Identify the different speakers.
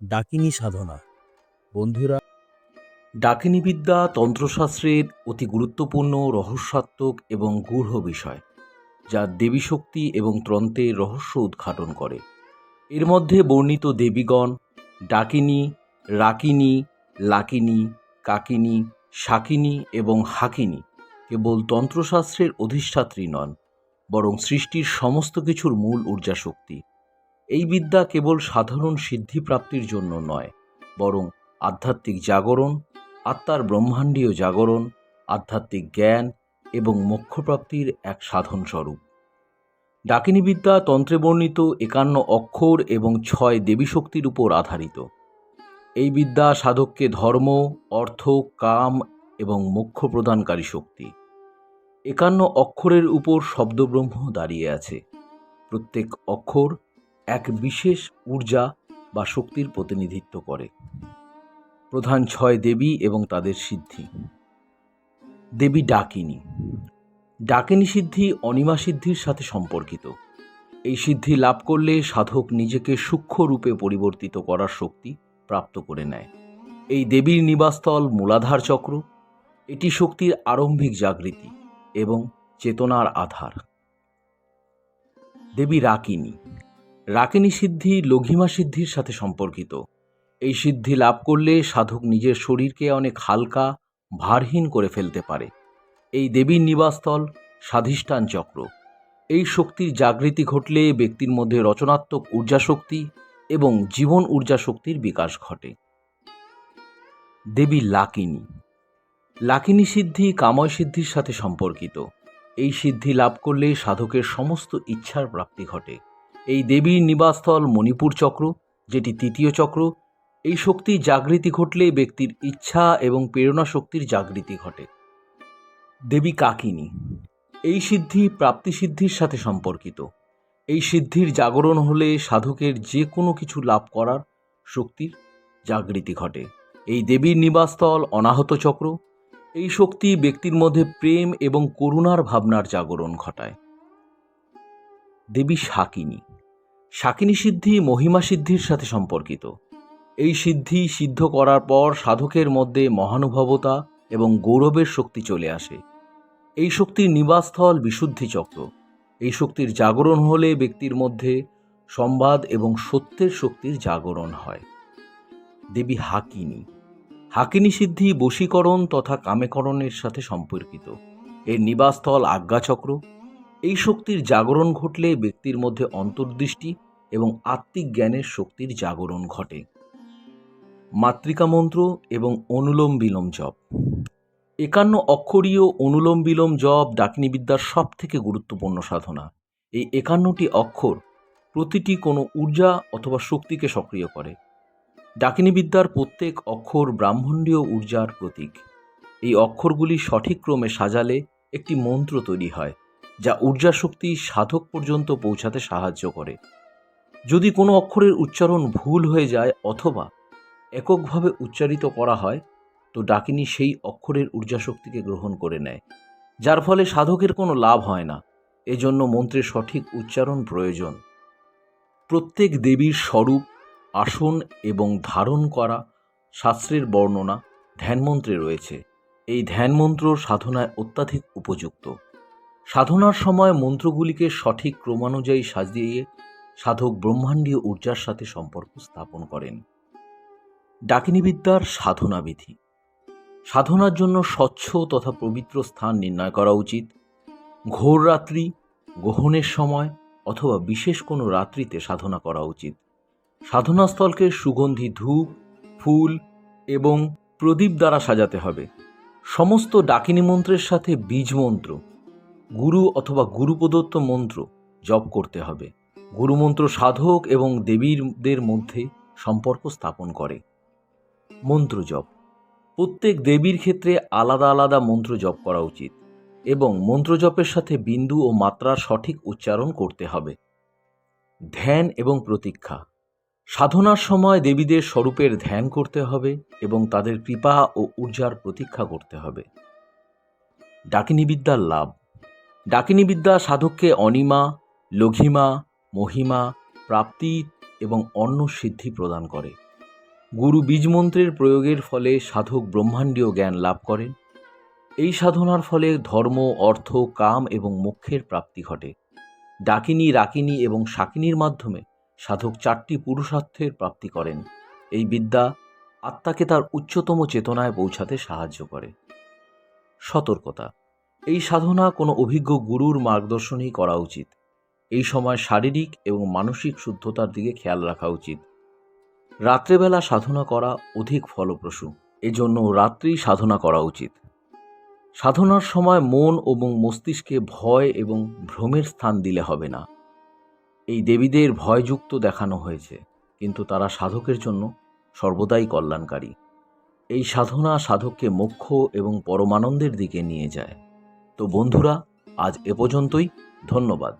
Speaker 1: ডাকিনী সাধনা। বন্ধুরা,
Speaker 2: ডাকিনী বিদ্যা তন্ত্রশাস্ত্রের অতি গুরুত্বপূর্ণ, রহস্যাত্মক এবং গূঢ় বিষয়, যা দেবী শক্তি এবং তন্ত্রের রহস্য উদ্ঘাটন করে। এর মধ্যে বর্ণিত দেবীগণ ডাকিনী, রাকিনী, লাকিনী, কাকিনী শাকিনী এবং হাকিনী কেবল তন্ত্রশাস্ত্রের অধিষ্ঠাত্রী নন, বরং সৃষ্টির সমস্ত কিছুর মূল ঊর্জা শক্তি এই বিদ্যা কেবল সাধারণ সিদ্ধিপ্রাপ্তির জন্য নয়, বরং আধ্যাত্মিক জাগরণ, আত্মার ব্রহ্মাণ্ডীয় জাগরণ, আধ্যাত্মিক জ্ঞান এবং মোক্ষপ্রাপ্তির এক সাধন স্বরূপ ডাকিনী বিদ্যা তন্ত্রে বর্ণিত একান্ন অক্ষর এবং ছয় দেবী শক্তির উপর আধারিত। এই বিদ্যা সাধককে ধর্ম, অর্থ, কাম এবং মোক্ষ প্রদানকারী শক্তি। একান্ন অক্ষরের উপর শব্দব্রহ্ম দাঁড়িয়ে আছে। প্রত্যেক অক্ষর এক বিশেষ ঊর্জা বা শক্তির প্রতিনিধিত্ব করে। প্রধান ছয় দেবী এবং তাদের সিদ্ধি। দেবী ডাকিনী। ডাকিনী সিদ্ধি অনিমা সিদ্ধির সাথে সম্পর্কিত। এই সিদ্ধি লাভ করলে সাধক নিজেকে সূক্ষ্ম রূপে পরিবর্তিত করার শক্তি প্রাপ্ত করে নেয়। এই দেবীর নিবাসস্থল মূলাধার চক্র। এটি শক্তির আরম্ভিক জাগৃতি এবং চেতনার আধার। দেবী রাকিনী। রাকিনী সিদ্ধি লঘিমা সিদ্ধির সাথে সম্পর্কিত। এই সিদ্ধি লাভ করলে সাধক নিজের শরীরকে অনেক হালকা, ভারহীন করে ফেলতে পারে। এই দেবীর নিবাসস্থল স্বাধিষ্ঠান চক্র। এই শক্তির জাগৃতি ঘটলে ব্যক্তির মধ্যে রচনাত্মক ঊর্জা শক্তি এবং জীবন ঊর্জা শক্তির বিকাশ ঘটে। দেবী লাকিনী। লাকিনী সিদ্ধি কাময় সিদ্ধির সাথে সম্পর্কিত। এই সিদ্ধি লাভ করলে সাধকের সমস্ত ইচ্ছার প্রাপ্তি ঘটে। এই দেবীর নিবাসস্থল মণিপুর চক্র, যেটি তৃতীয় চক্র, এই শক্তি জাগৃতি ঘটলে ব্যক্তির ইচ্ছা এবং প্রেরণা শক্তির জাগৃতি ঘটে। দেবী কাকিনী, এই সিদ্ধি প্রাপ্তি সিদ্ধির সাথে সম্পর্কিত। এই সিদ্ধির জাগরণ হলে সাধকের যে কোনো কিছু লাভ করার শক্তির জাগৃতি ঘটে। এই দেবীর নিবাসস্থল অনাহত চক্র, এই শক্তি ব্যক্তির মধ্যে প্রেম এবং করুণার ভাবনার জাগরণ ঘটায়। দেবী শাকিনী শাকিনী সিদ্ধি মহিমা সিদ্ধির সাথে সম্পর্কিত। এই সিদ্ধি সিদ্ধ করার পর সাধকের মধ্যে মহানুভবতা এবং গৌরবের শক্তি চলে আসে। এই শক্তির নিবাসস্থল বিশুদ্ধি চক্র। এই শক্তির জাগরণ হলে ব্যক্তির মধ্যে সংবাদ এবং সত্যের শক্তির জাগরণ হয়। দেবী হাকিনী। হাকিনী সিদ্ধি বশীকরণ তথা কামেকরণের সাথে সম্পর্কিত। এর নিবাসস্থল আজ্ঞাচক্র। এই শক্তির জাগরণ ঘটলে ব্যক্তির মধ্যে অন্তর্দৃষ্টি এবং আত্মিক জ্ঞানের শক্তির জাগরণ ঘটে। মাতৃকা মন্ত্র এবং অনুলোম বিলোম জপ। একান্ন অক্ষরীয় অনুলোম বিলোম জপ ডাকিনী বিদ্যার সব থেকে গুরুত্বপূর্ণ সাধনা। এই একান্নটি অক্ষর প্রতিটি কোনো ঊর্জা অথবা শক্তিকে সক্রিয় করে। ডাকিনী বিদ্যার প্রত্যেক অক্ষর ব্রাহ্মণ্ডীয় ঊর্জার প্রতীক। এই অক্ষরগুলি সঠিক ক্রমে সাজালে একটি মন্ত্র তৈরি হয়। যা ঊর্জা শক্তি সাধক পর্যন্ত পৌঁছাতে সাহায্য করে। যদি কোনো অক্ষরের উচ্চারণ ভুল হয়ে যায় অথবা এককভাবে উচ্চারিত করা হয়, তো ডাকিনী সেই অক্ষরের ঊর্জা শক্তিকে গ্রহণ করে নেয়, যার ফলে সাধকের কোনো লাভ হয় না। এজন্য মন্ত্রের সঠিক উচ্চারণ প্রয়োজন। প্রত্যেক দেবীর স্বরূপ, আসন এবং ধারণ করা শাস্ত্রের বর্ণনা ধ্যানমন্ত্রে রয়েছে। এই ধ্যানমন্ত্র সাধনায় অত্যাধিক উপযুক্ত। সাধনার সময় মন্ত্রগুলিকে সঠিক ক্রমানুযায়ী সাজিয়ে সাধক ব্রহ্মাণ্ডীয় ঊর্জার সাথে সম্পর্ক স্থাপন করেন। ডাকিনী বিদ্যার সাধনা বিধি। সাধনার জন্য স্বচ্ছ তথা পবিত্র স্থান নির্ণয় করা উচিত। ঘোর রাত্রি, গ্রহণের সময় অথবা বিশেষ কোনো রাত্রিতে সাধনা করা উচিত। সাধনাস্থলকে সুগন্ধি ধূপ, ফুল এবং প্রদীপ দ্বারা সাজাতে হবে। সমস্ত ডাকিনী মন্ত্রের সাথে বীজ মন্ত্র গুরু অথবা গুরু প্রদত্ত মন্ত্র জপ করতে হবে। গুরুমন্ত্র সাধক এবং দেবীদের মধ্যে সম্পর্ক স্থাপন করে। মন্ত্র জপ। প্রত্যেক দেবীর ক্ষেত্রে আলাদা আলাদা মন্ত্র জপ করা উচিত এবং মন্ত্র জপের সাথে বিন্দু ও মাত্রার সঠিক উচ্চারণ করতে হবে। ধ্যান এবং প্রতীক্ষা। সাধনার সময় দেবীদের স্বরূপের ধ্যান করতে হবে এবং তাদের কৃপা ও ঊর্জার প্রতীক্ষা করতে হবে। ডাকিনী বিদ্যার লাভ। ডাকিনী বিদ্যা সাধককে অনিমা, লঘিমা, মহিমা, প্রাপ্তি এবং অন্য সিদ্ধি প্রদান করে। গুরু বীজমন্ত্রের প্রয়োগের ফলে সাধক ব্রহ্মাণ্ডীয় জ্ঞান লাভ করেন। এই সাধনার ফলে ধর্ম, অর্থ, কাম এবং মোক্ষের প্রাপ্তি ঘটে। ডাকিনী, রাকিনী এবং শাকিনীর মাধ্যমে সাধক চারটি পুরুষার্থের প্রাপ্তি করেন। এই বিদ্যা আত্মাকে তার উচ্চতম চেতনায় পৌঁছাতে সাহায্য করে। সতর্কতা। এই সাধনা কোনো অভিজ্ঞ গুরুর মার্গদর্শনেই করা উচিত। এই সময় শারীরিক এবং মানসিক শুদ্ধতার দিকে খেয়াল রাখা উচিত। রাত্রেবেলা সাধনা করা অধিক ফলপ্রসূ, এজন্য রাত্রেই সাধনা করা উচিত। সাধনার সময় মন এবং মস্তিষ্কে ভয় এবং ভ্রমের স্থান দিলে হবে না। এই দেবীদের ভয়যুক্ত দেখানো হয়েছে, কিন্তু তারা সাধকের জন্য সর্বদাই কল্যাণকারী। এই সাধনা সাধককে মোক্ষ এবং পরমানন্দের দিকে নিয়ে যায়। তো বন্ধুরা আজ এ পর্যন্তই। ধন্যবাদ।